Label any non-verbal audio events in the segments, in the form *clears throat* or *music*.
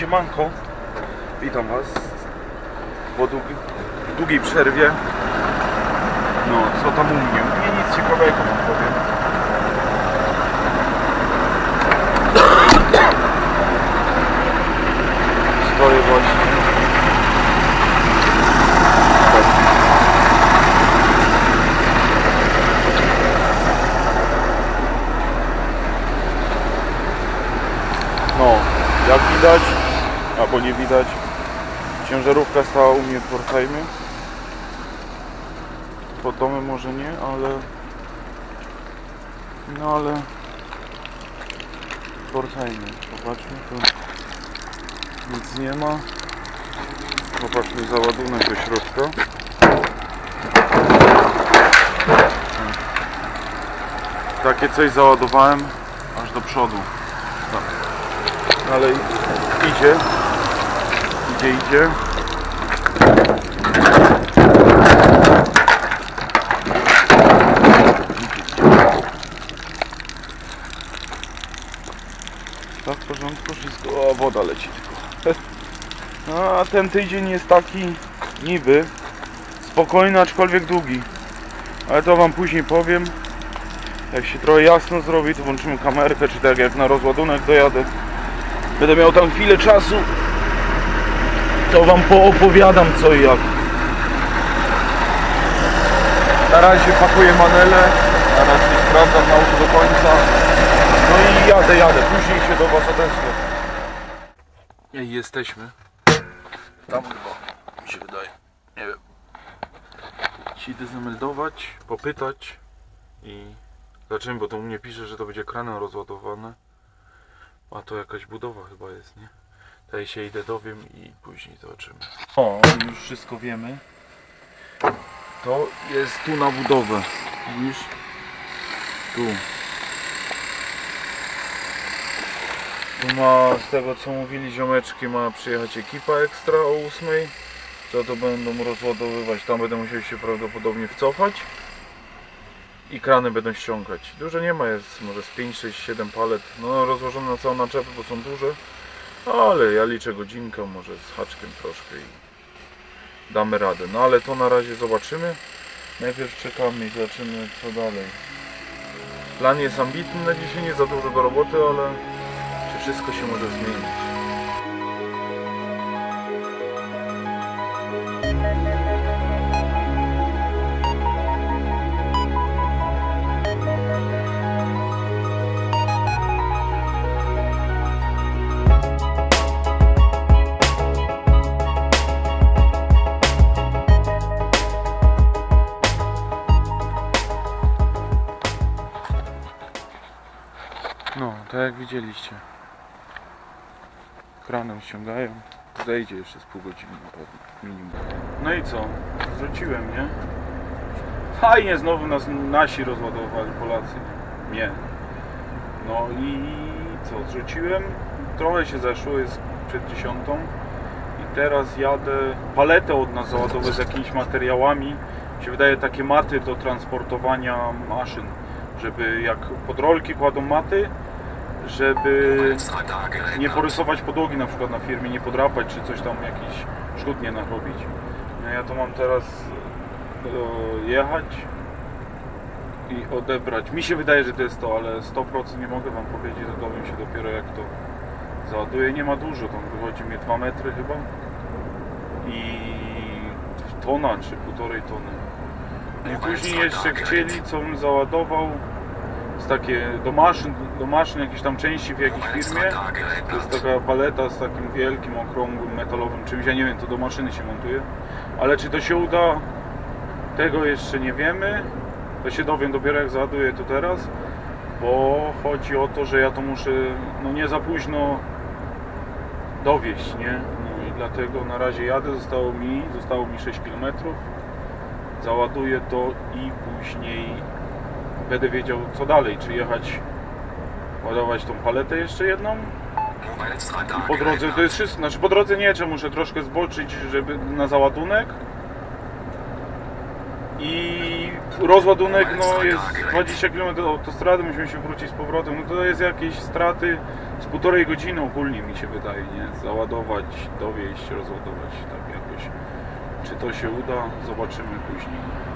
Siemanko, witam Was po długi, długiej przerwie. No, co tam u mnie? U mnie nic ciekawego wam powiem. Stoję właśnie. No, jak widać, albo nie widać, ciężarówka stała u mnie w Forchheimie. Pod domem może nie, ale... No ale... W Forchheimie. Popatrzmy, tu nic nie ma. Popatrzmy załadunek do środka. Takie coś załadowałem aż do przodu. Ale idzie. Idzie, idzie. Tak, w porządku, wszystko. O, woda leci tylko. *laughs* No, a ten tydzień jest taki niby spokojny, aczkolwiek długi. Ale to wam później powiem. Jak się trochę jasno zrobi, to włączymy kamerkę, czy tak jak na rozładunek dojadę. Będę miał tam chwilę czasu, to wam poopowiadam co i jak. Na razie pakuję manele, na razie sprawdzam na auto do końca. No i jadę, jadę, później się do was odezwę. I jesteśmy. Tam chyba, mi się wydaje. Nie wiem. Ci idę zameldować, popytać i zobaczymy, bo to u mnie pisze, że to będzie kranem rozładowane. A to jakaś budowa chyba jest, nie? Tutaj się idę dowiem i później zobaczymy. O, już wszystko wiemy. To jest tu na budowę. Widzisz? Tu. Tu ma, z tego co mówili ziomeczki, ma przyjechać ekipa ekstra o 8. Co to będą rozładowywać? Tam będę musiał się prawdopodobnie wcofać. I krany będą ściągać. Dużo nie ma, jest może z 5, 6, 7 palet. No rozłożone na całą naczepę, bo są duże. Ale ja liczę godzinkę, może z haczkiem troszkę i damy radę. No ale to na razie zobaczymy. Najpierw czekamy i zobaczymy co dalej. Plan jest ambitny na dzisiaj, nie za dużo do roboty, ale czy wszystko się może zmienić. Widzieliście. Kranem ściągają. Zejdzie jeszcze z pół godziny na pewno. Minimum. No i co? Zrzuciłem, nie? Fajnie znowu nas nasi rozładowali Polacy. Nie. No i co? Zrzuciłem. Trochę się zeszło, jest przed dziesiątą. I teraz jadę paletę od nas załadować z jakimiś materiałami. Mi się wydaje takie maty do transportowania maszyn. Żeby jak pod rolki kładą maty, żeby nie porysować podłogi na przykład na firmie, nie podrapać czy coś tam jakiś szkód nie narobić. No ja to mam teraz e, jechać i odebrać. Mi się wydaje, że to jest to, ale 100% nie mogę wam powiedzieć, to dowiem się dopiero jak to załaduję. Nie ma dużo, tam wychodzi mnie 2 metry chyba i tona czy półtorej tony. I później jeszcze chcieli, co bym załadował takie do maszyn, do maszyn jakieś tam części w jakiejś firmie. To jest taka paleta z takim wielkim, okrągłym, metalowym czymś. Ja nie wiem, to do maszyny się montuje. Ale czy to się uda, tego jeszcze nie wiemy. To się dowiem dopiero jak załaduję to teraz. Bo chodzi o to, że ja to muszę no nie za późno dowieść, nie? No i dlatego na razie jadę, zostało mi, zostało mi 6 km. Załaduję to i później będę wiedział co dalej, czy jechać ładować tą paletę jeszcze jedną i po drodze to jest wszystko, znaczy po drodze nie, czy muszę troszkę zboczyć, żeby na załadunek i rozładunek no jest 20 km autostrady, musimy się wrócić z powrotem, no to jest jakieś straty z półtorej godziny ogólnie mi się wydaje, nie? Załadować, dowieść, rozładować, tak jakoś. Czy to się uda? Zobaczymy później.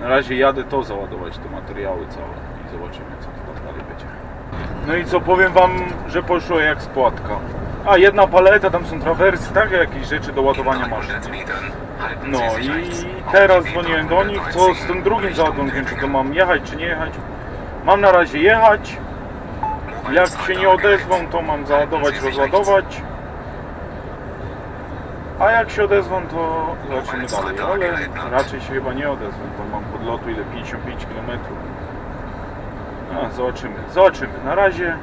Na razie jadę to załadować, te materiały całe i zobaczymy co to tam dalej będzie. No i co, powiem wam, że poszło jak spłatka. A, jedna paleta, tam są trawersy, tak? Jakieś rzeczy do ładowania maszyn. No i teraz dzwoniłem do nich, co z tym drugim załadunkiem, czy to mam jechać, czy nie jechać. Mam na razie jechać. Jak się nie odezwą, to mam załadować, rozładować. A jak się odezwą, to zobaczymy dalej. Ale raczej się chyba nie odezwą, to mam podlotu ile 55 km. A, zobaczymy, zobaczymy. Na razie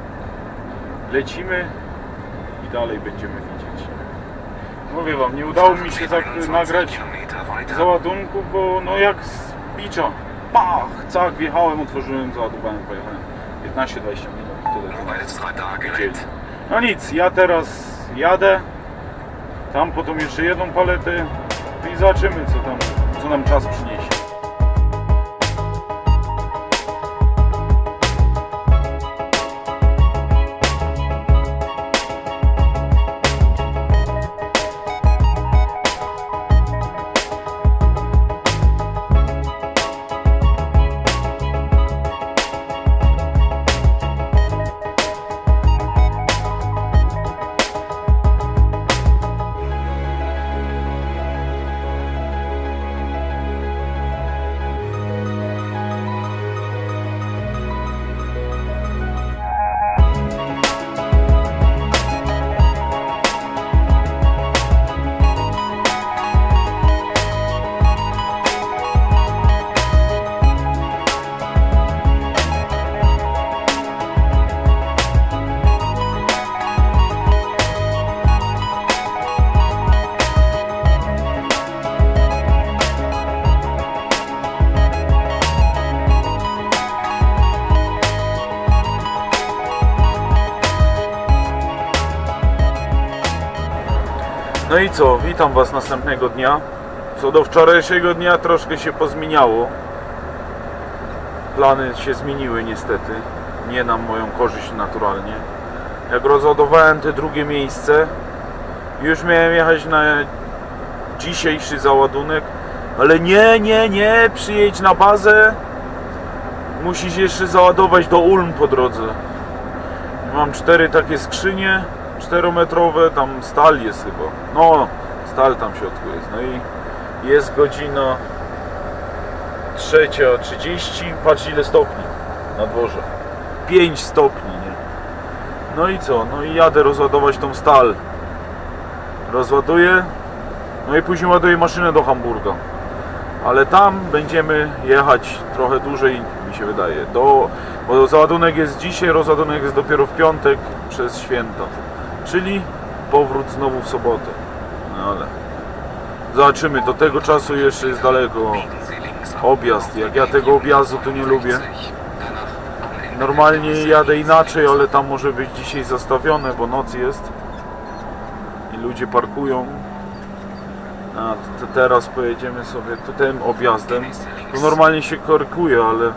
lecimy i dalej będziemy widzieć. Mówię wam, nie udało mi się nagrać załadunku, bo no jak z bicza. Pach, cak, wjechałem, otworzyłem, załadowałem, pojechałem. 15-20 minut, tyle. Widzieli. No nic, ja teraz jadę. Tam potem jeszcze jedną paletę i zobaczymy co tam, co nam czas przyniesie. Co, witam Was następnego dnia. Co do wczorajszego dnia troszkę się pozmieniało. Plany się zmieniły niestety. Nie na moją korzyść naturalnie. Jak rozładowałem te drugie miejsce, już miałem jechać na dzisiejszy załadunek, ale nie, nie, nie, przyjedź na bazę. Musisz jeszcze załadować do Ulm po drodze. Mam cztery takie skrzynie, czterometrowe, tam stal jest chyba. No, stal tam w środku jest. No i jest godzina 3.30, patrz ile stopni na dworze. 5 stopni, nie? No i co? No i jadę rozładować tą stal. Rozładuję, no i później ładuję maszynę do Hamburga. Ale tam będziemy jechać trochę dłużej, mi się wydaje. Do, bo załadunek jest dzisiaj, rozładunek jest dopiero w piątek przez święta. Czyli powrót znowu w sobotę. No ale zobaczymy, do tego czasu jeszcze jest daleko objazd. Jak ja tego objazdu to nie lubię. Normalnie jadę inaczej, ale tam może być dzisiaj zastawione, bo noc jest i ludzie parkują. A teraz pojedziemy sobie tym objazdem. To normalnie się korkuje, ale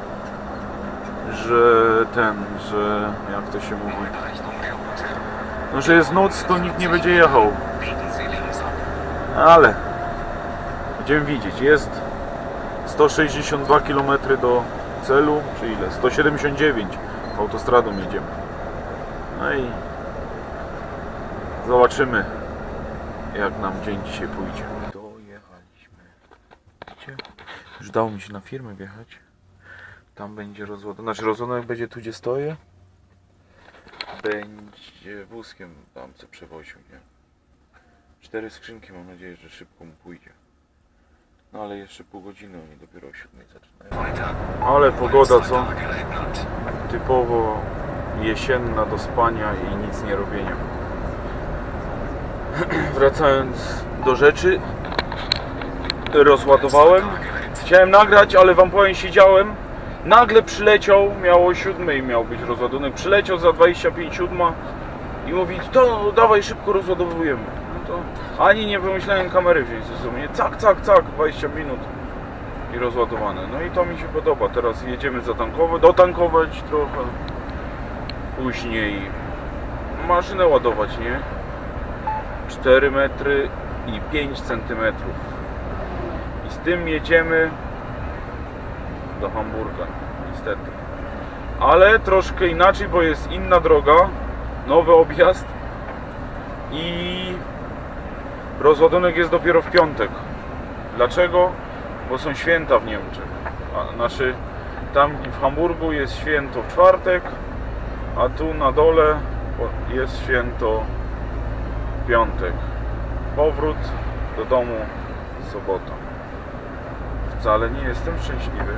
że ten, że jak to się mówi, no że jest noc, to nikt nie będzie jechał. Ale będziemy widzieć, jest 162 km do celu, czy ile? 179 autostradą jedziemy. No i zobaczymy jak nam dzień dzisiaj pójdzie. Dojechaliśmy. Widzicie? Już dało mi się na firmę wjechać. Tam będzie rozładowanie. Znaczy rozładowanie będzie tu gdzie stoję. Będzie wózkiem tam co przewoził, nie? Cztery skrzynki mam nadzieję, że szybko mu pójdzie. No ale jeszcze pół godziny, oni dopiero o 7 zaczynają. Ale pogoda co? Typowo jesienna do spania i nic nie robienia. *clears throat* Wracając do rzeczy, rozładowałem. Chciałem nagrać, ale wam powiem, siedziałem. Nagle przyleciał, miało siódmej miał być rozładunek. Przyleciał za 25 siódma i mówi, to dawaj szybko rozładowujemy. No to ani nie pomyślałem kamery wziąć ze sobą. Cak, cak, cak, 20 minut i rozładowane. No i to mi się podoba. Teraz jedziemy zatankować, dotankować trochę. Później maszynę ładować, nie? 4 metry i 5 centymetrów. I z tym jedziemy do Hamburga, niestety. Ale troszkę inaczej, bo jest inna droga, nowy objazd i rozładunek jest dopiero w piątek. Dlaczego? Bo są święta w Niemczech. A, znaczy, tam w Hamburgu jest święto w czwartek, a tu na dole jest święto w piątek. Powrót do domu sobota. Wcale nie jestem szczęśliwy.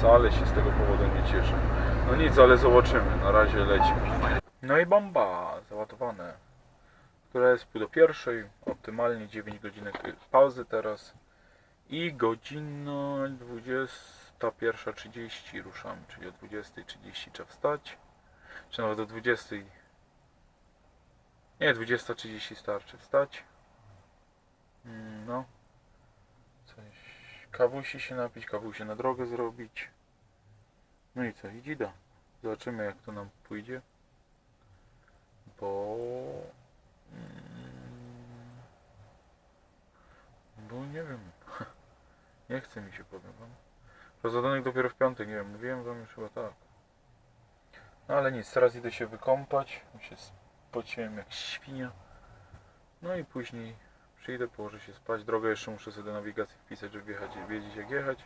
Wcale się z tego powodu nie cieszę. No nic, ale zobaczymy. Na razie lecimy. No i bomba załadowane. Która jest pół do pierwszej. Optymalnie 9 godzinek pauzy teraz. I godzina 21.30 ruszamy, czyli o 20.30 trzeba wstać. Czy nawet o 20. Nie, 20.30 starczy wstać. Mm, No. Kawusi się napić, kawusie na drogę zrobić. No i co, i dzida. Zobaczymy jak to nam pójdzie. Bo... mm, Bo nie wiem. *laughs* Nie chce mi się, powiem wam. Dopiero w piątek, nie wiem, mówiłem wam już chyba tak. No ale nic, teraz idę się wykąpać. Już się spociłem jak świnia. No i później przyjdę, położę się spać. Drogę jeszcze muszę sobie do nawigacji wpisać, żeby jechać, wiedzieć jak jechać.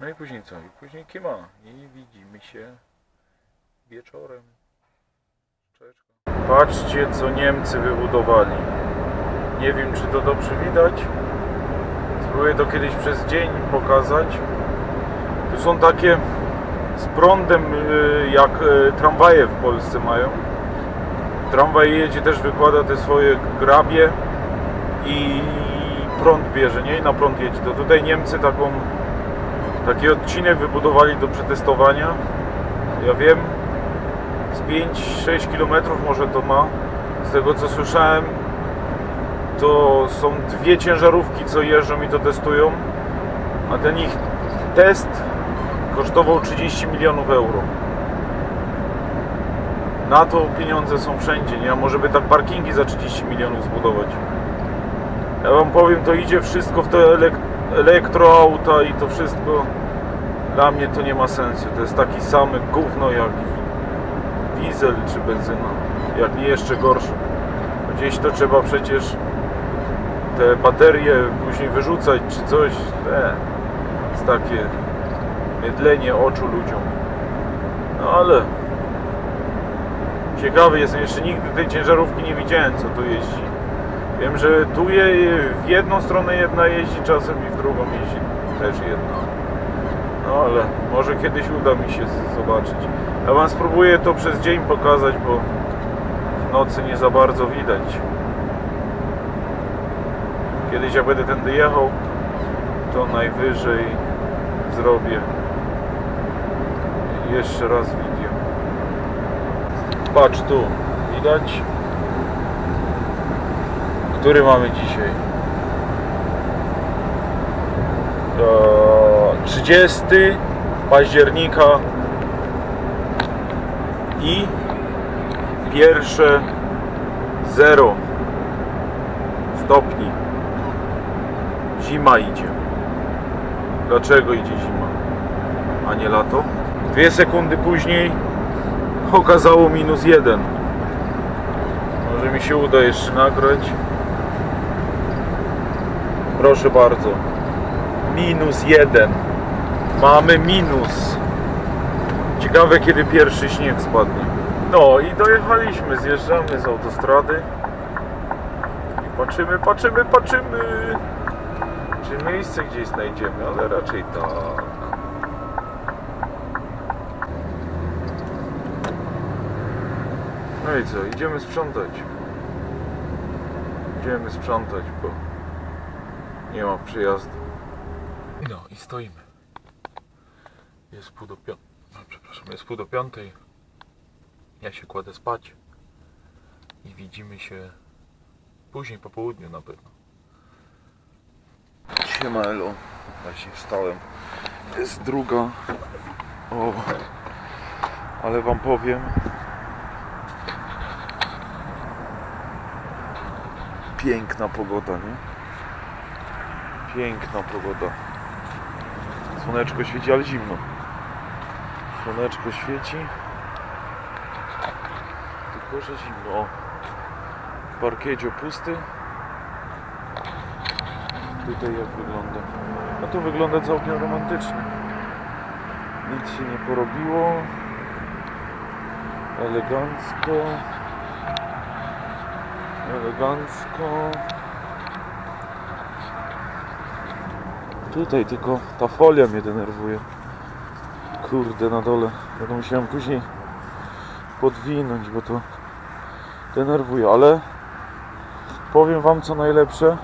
No i później co? I później kima. I widzimy się wieczorem. Cześć. Patrzcie co Niemcy wybudowali. Nie wiem czy to dobrze widać. Spróbuję to kiedyś przez dzień pokazać. Tu są takie z prądem y, jak y, tramwaje w Polsce mają. Tramwaj jedzie też wykłada te swoje grabie i prąd bierze, nie? I na prąd jedzie. To tutaj Niemcy taką taki odcinek wybudowali do przetestowania. Ja wiem, z 5-6 km może to ma. Z tego co słyszałem, to są dwie ciężarówki, co jeżdżą i to testują. A ten ich test kosztował 30 milionów euro. Na to pieniądze są wszędzie, nie? A może by tak parkingi za 30 milionów zbudować. Ja wam powiem, to idzie wszystko w te elek- elektroauta i to wszystko. Dla mnie to nie ma sensu. To jest taki samy gówno jak diesel czy benzyna. Jak nie jeszcze gorsze. Gdzieś to trzeba przecież te baterie później wyrzucać czy coś. Te, jest takie mydlenie oczu ludziom. No ale ciekawy jestem, jeszcze nigdy tej ciężarówki nie widziałem, co tu jeździ. Wiem, że tu je, w jedną stronę jedna jeździ czasem i w drugą jeździ też jedna. No ale może kiedyś uda mi się zobaczyć. Ja Wam spróbuję to przez dzień pokazać, bo w nocy nie za bardzo widać. Kiedyś jak będę tędy jechał, to najwyżej zrobię jeszcze raz video. Patrz tu, widać? Który mamy dzisiaj? Eee, 30 października i pierwsze 0 stopni. Zima idzie. Dlaczego idzie zima, a nie lato? Dwie sekundy później okazało minus jeden. Może mi się uda jeszcze nagrać. Proszę bardzo. Minus jeden. Mamy minus. Ciekawe kiedy pierwszy śnieg spadnie. No i dojechaliśmy, zjeżdżamy z autostrady. I patrzymy, patrzymy, patrzymy. Czy miejsce gdzieś znajdziemy, ale raczej tak. No i co, idziemy sprzątać. Idziemy sprzątać, bo nie ma przyjazdu. No i stoimy. Jest pół do piątej. No, przepraszam, jest pół do piątej. Ja się kładę spać. I widzimy się później po południu na pewno. Siema Elo. Właśnie wstałem. Jest druga. O. Ale wam powiem. Piękna pogoda, nie? Piękna pogoda. Słoneczko świeci, ale zimno. Słoneczko świeci. Tylko, że zimno. O. Parkiedzio pusty. Tutaj jak wygląda? No to wygląda całkiem romantycznie. Nic się nie porobiło. Elegancko. Elegancko. Tutaj tylko ta folia mnie denerwuje. Kurde, na dole. Będę musiałem później podwinąć, bo to denerwuje, ale powiem wam co najlepsze.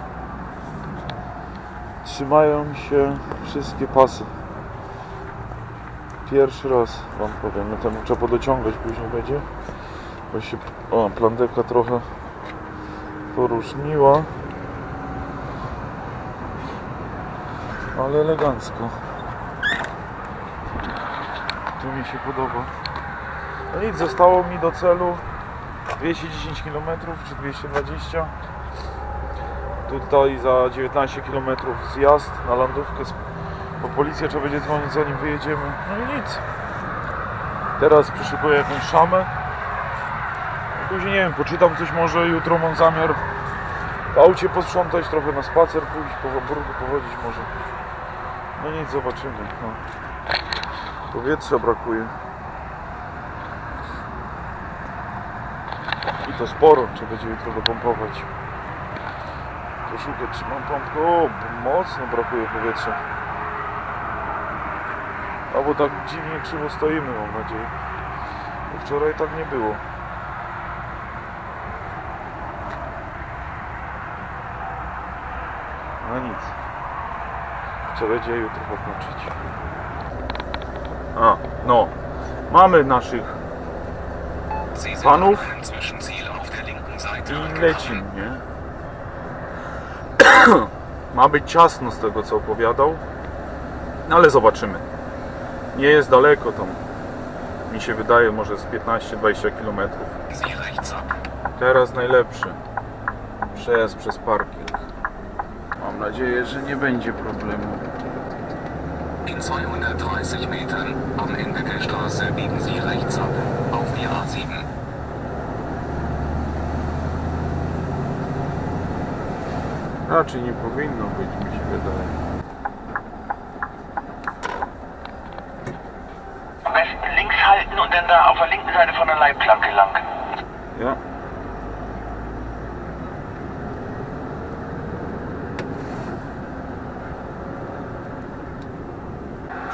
Trzymają się wszystkie pasy. Pierwszy raz wam powiem, no temu trzeba podociągać później będzie. Bo się, o, plandeka trochę poróżniła. Ale elegancko. Tu mi się podoba. No nic, zostało mi do celu 210 km czy 220 Tutaj za 19 km zjazd na landówkę z- bo policja trzeba będzie dzwonić zanim wyjedziemy. No i nic. Teraz przyszykuję jakąś szamę. Później nie wiem, poczytam coś może, jutro mam zamiar w aucie posprzątać, trochę na spacer pójść, po Hamburgu pochodzić może. No nic, zobaczymy. No. Powietrza brakuje. I to sporo, trzeba będzie jutro dopompować. Poszukać, czy mam pompkę. O, mocno brakuje powietrza. Albo tak dziwnie krzywo stoimy, mam nadzieję. Bo wczoraj tak nie było. No nic. Trzeba będzie jutro popatrzeć. A, no. Mamy naszych Seite i lecimy, nie? *clears throat* Ma być ciasno z tego co opowiadał. No ale zobaczymy. Nie jest daleko tam. Mi się wydaje może z 15-20 km. Teraz najlepszy. Przejazd przez parking. Mam nadzieję, że nie będzie problemu. In 230 Metern am Ende der Straße biegen Sie rechts ab auf die A7. Raczej nie powinno być, mi się wydaje. Am besten links halten und dann da auf der linken Seite von der Leitplanke lang. Ja.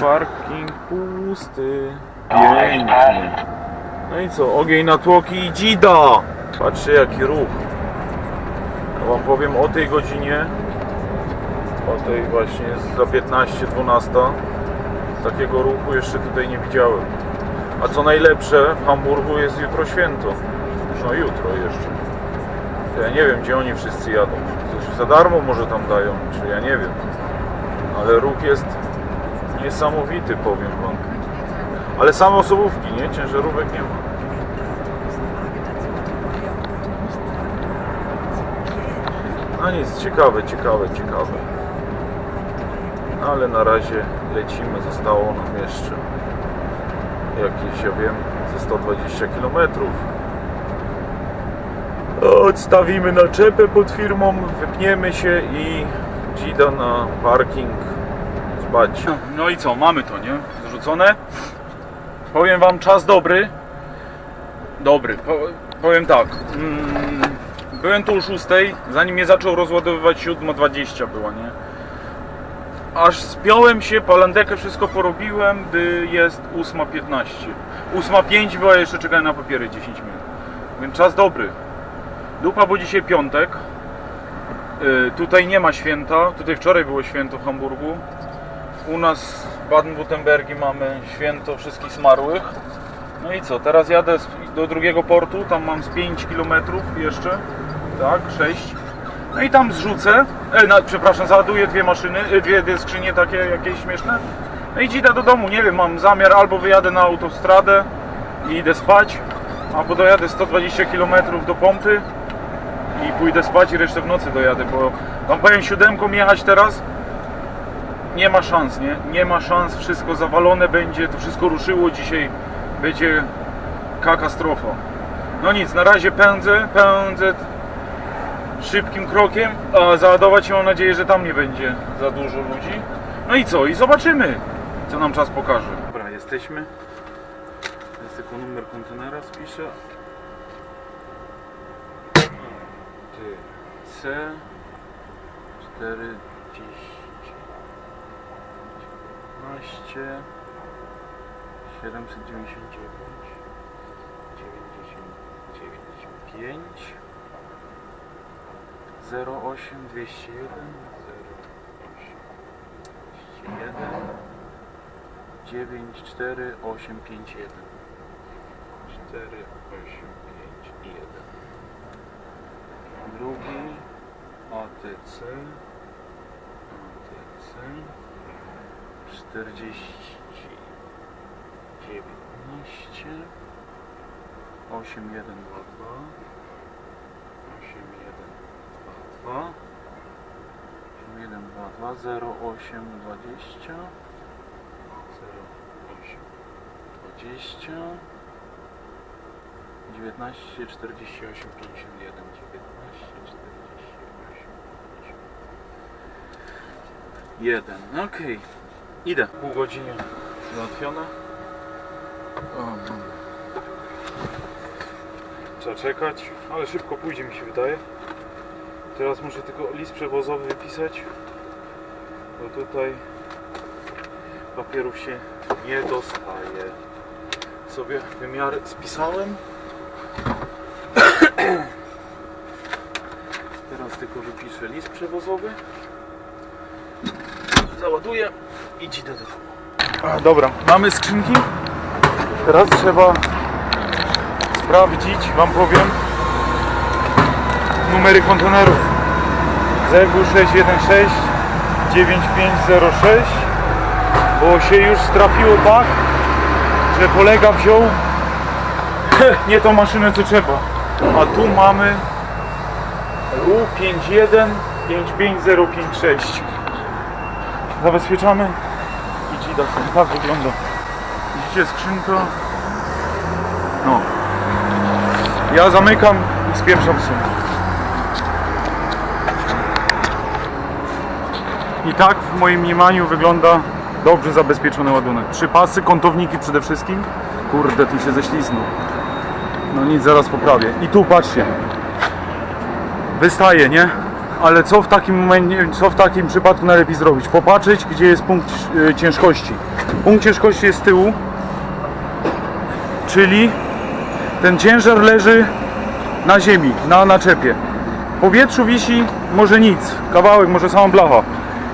Parking pusty. Pięknie. No i co? Ogień na tłoki i dzida. Patrzcie jaki ruch. Ja wam powiem o tej godzinie. O tej właśnie za 15-12. Takiego ruchu jeszcze tutaj nie widziałem. A co najlepsze, w Hamburgu jest jutro święto. No jutro jeszcze. To ja nie wiem, gdzie oni wszyscy jadą. Coś za darmo może tam dają, czy ja nie wiem. Ale ruch jest niesamowity, powiem wam. Ale same osobówki, nie? Ciężarówek nie ma. No nic, ciekawe, ciekawe, ciekawe. Ale na razie lecimy, zostało nam jeszcze jakieś, ja wiem, ze 120 km. Odstawimy naczepę pod firmą, wypniemy się i dzida na parking spać. No i co, mamy to, nie? Zrzucone. Powiem wam, czas dobry. Dobry. Po, powiem tak. Mm, byłem tu o 6, zanim mnie zaczął rozładowywać 7.20 była, nie? Aż spiąłem się, palandekę wszystko porobiłem, gdy jest 8.15. 8.05 była, jeszcze czekałem na papiery 10 minut. Więc czas dobry. Dupa, bo dzisiaj piątek. Y, tutaj nie ma święta. Tutaj wczoraj było święto w Hamburgu. U nas w Baden-Württembergi mamy święto wszystkich zmarłych. No i co, teraz jadę do drugiego portu, tam mam z 5 km jeszcze, tak, 6. No i tam zrzucę, e, przepraszam, załaduję dwie maszyny, e, dwie, dwie skrzynie takie jakieś śmieszne. No i idę do domu, nie wiem, mam zamiar albo wyjadę na autostradę i idę spać, albo dojadę 120 km do pompy i pójdę spać i resztę w nocy dojadę, bo wam powiem siódemką jechać teraz nie ma szans, nie? Nie ma szans, wszystko zawalone będzie, to wszystko ruszyło dzisiaj, będzie katastrofa. No nic, na razie pędzę, pędzę szybkim krokiem, a załadować się mam nadzieję, że tam nie będzie za dużo ludzi. No i co? I zobaczymy, co nam czas pokaże. Dobra, jesteśmy. Jest tylko numer kontenera spiszę. C4 15 799 99 5 08 201 08 201 9 4 8 5 1 4 8 5 1 drugi ATC ATC 40 19 8 1 2 2 8 1 2 2 8 1 2 2 0 8 20 0 8 20 19 48 51 19 48 1 Okej Idę. Pół godziny załatwione. Trzeba czekać, ale szybko pójdzie mi się wydaje. Teraz muszę tylko list przewozowy wypisać Bo tutaj papierów się nie dostaje. Sobie wymiary spisałem. Teraz tylko wypiszę list przewozowy. Załaduję i idę do domu. A, Dobra, mamy skrzynki? Teraz trzeba sprawdzić, wam powiem. Numery kontenerów. ZW 616 9506 bo się już trafiło tak, że kolega wziął *laughs* nie tą maszynę co trzeba. A tu mamy RU51 55056 zabezpieczamy ci tak wygląda widzicie skrzynka no ja zamykam i spieprzam sumę I tak w moim mniemaniu wygląda dobrze zabezpieczony ładunek. Trzy pasy, kątowniki przede wszystkim. Kurde, tu się ześliznął. No nic, zaraz poprawię. I tu patrzcie. Wystaje, nie? Ale co w takim momencie, co w takim przypadku najlepiej zrobić? Popatrzeć, gdzie jest punkt y, ciężkości. Punkt ciężkości jest z tyłu, czyli ten ciężar leży na ziemi, na naczepie. W powietrzu wisi może nic, kawałek, może sama blacha.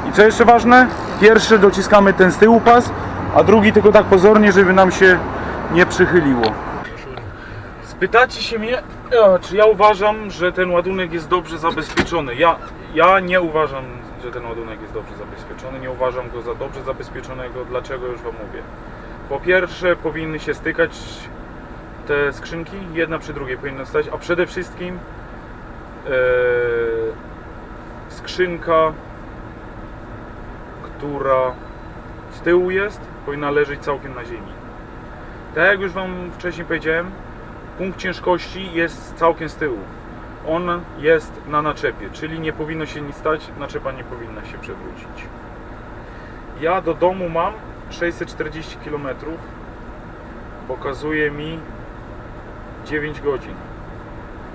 I co jeszcze ważne? Pierwszy dociskamy ten z tyłu pas, a drugi tylko tak pozornie, żeby nam się nie przychyliło. Spytacie się mnie, czy ja uważam, że ten ładunek jest dobrze zabezpieczony. Ja, ja nie uważam, że ten ładunek jest dobrze zabezpieczony. Nie uważam go za dobrze zabezpieczonego. Dlaczego już Wam mówię? Po pierwsze, powinny się stykać te skrzynki, jedna przy drugiej powinna stać, a przede wszystkim e, skrzynka, która z tyłu jest, powinna leżeć całkiem na ziemi. Tak jak już Wam wcześniej powiedziałem, punkt ciężkości jest całkiem z tyłu. On jest na naczepie, czyli nie powinno się nic stać, naczepa nie powinna się przewrócić. Ja do domu mam 640 km. Pokazuje mi 9 godzin.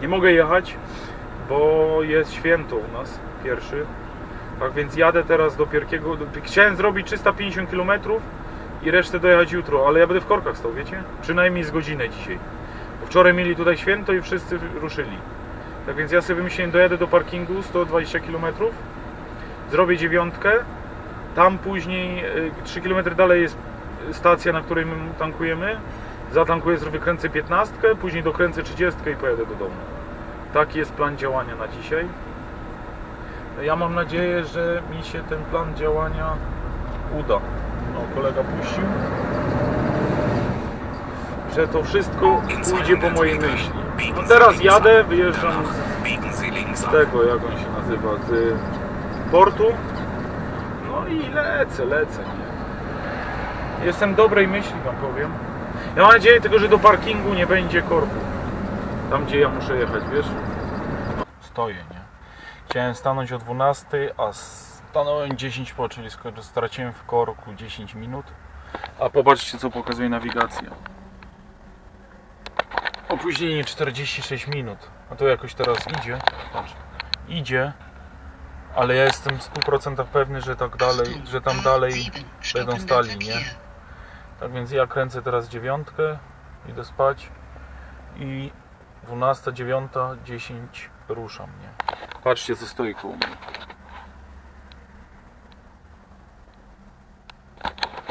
Nie mogę jechać, bo jest święto u nas, pierwszy. Tak więc jadę teraz do Pierkiego. Chciałem zrobić 350 km i resztę dojechać jutro, ale ja będę w korkach stał, wiecie? Przynajmniej z godzinę dzisiaj. Wczoraj mieli tutaj święto i wszyscy ruszyli. Tak więc ja sobie wymyśliłem, dojadę do parkingu 120 km, zrobię dziewiątkę, tam później y, 3 km dalej jest stacja, na której my tankujemy. Zatankuję, zrobię kręcę 15, później dokręcę 30 i pojadę do domu. Taki jest plan działania na dzisiaj. Ja mam nadzieję, że mi się ten plan działania uda. No, kolega puścił. Że to wszystko pójdzie po mojej myśli. No teraz jadę, wyjeżdżam z tego, jak on się nazywa, z portu. No i lecę, lecę, nie? Jestem dobrej myśli, wam powiem. Ja mam nadzieję tylko, że do parkingu nie będzie korku. Tam, gdzie ja muszę jechać, wiesz? Stoję, nie? Chciałem stanąć o 12, a stanąłem 10 po, czyli straciłem w korku 10 minut. A popatrzcie, co pokazuje nawigacja. Opóźnienie 46 minut. A to jakoś teraz idzie. Patrz. Idzie. Ale ja jestem w 100% pewny, że tak dalej, że tam dalej będą stali, nie? Tak więc ja kręcę teraz dziewiątkę, idę spać i 12, 9, 10 ruszam, nie? Patrzcie co stoi koło mnie.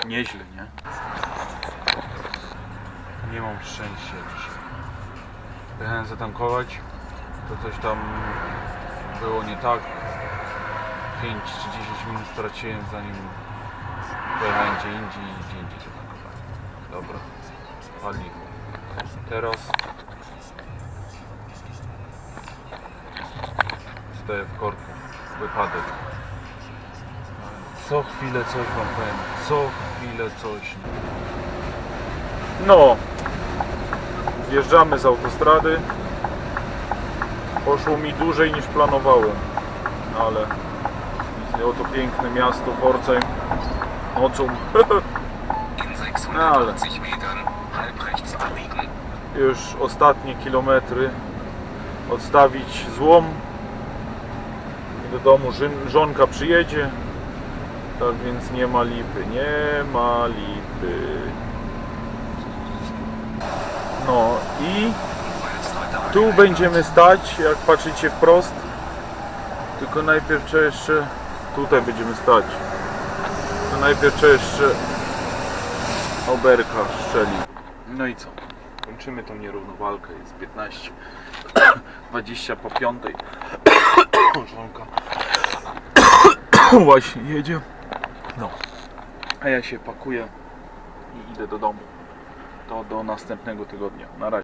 Nieźle, nie? Nie mam szczęścia dzisiaj. Jechałem zatankować, to coś tam było nie tak. 5 czy 10 minut straciłem zanim pojechałem gdzie indziej i gdzie indziej zatankowałem. Dobra, paliwo. Teraz stoję w korku. Wypadek. Co chwilę coś wam powiem. Co chwilę coś. No. Zjeżdżamy z autostrady. Poszło mi dłużej niż planowałem. No ale oto piękne miasto Pforzheim. Nocą. In *laughs* 680 Metern halb rechts abbiegen. Już ostatnie kilometry. Odstawić złom. I do domu żonka przyjedzie. Tak więc nie ma lipy. Nie ma lipy. No i Tu będziemy stać, jak patrzycie wprost. Tylko najpierw trzeba jeszcze... Tutaj będziemy stać. To najpierw trzeba jeszcze... Oberka strzeli. No i co? Kończymy tą nierówną walkę. Jest 15. 20 *coughs* po piątej. *coughs* Żonka. *coughs* Właśnie jedzie. No. A ja się pakuję i idę do domu. To do następnego tygodnia. Na razie.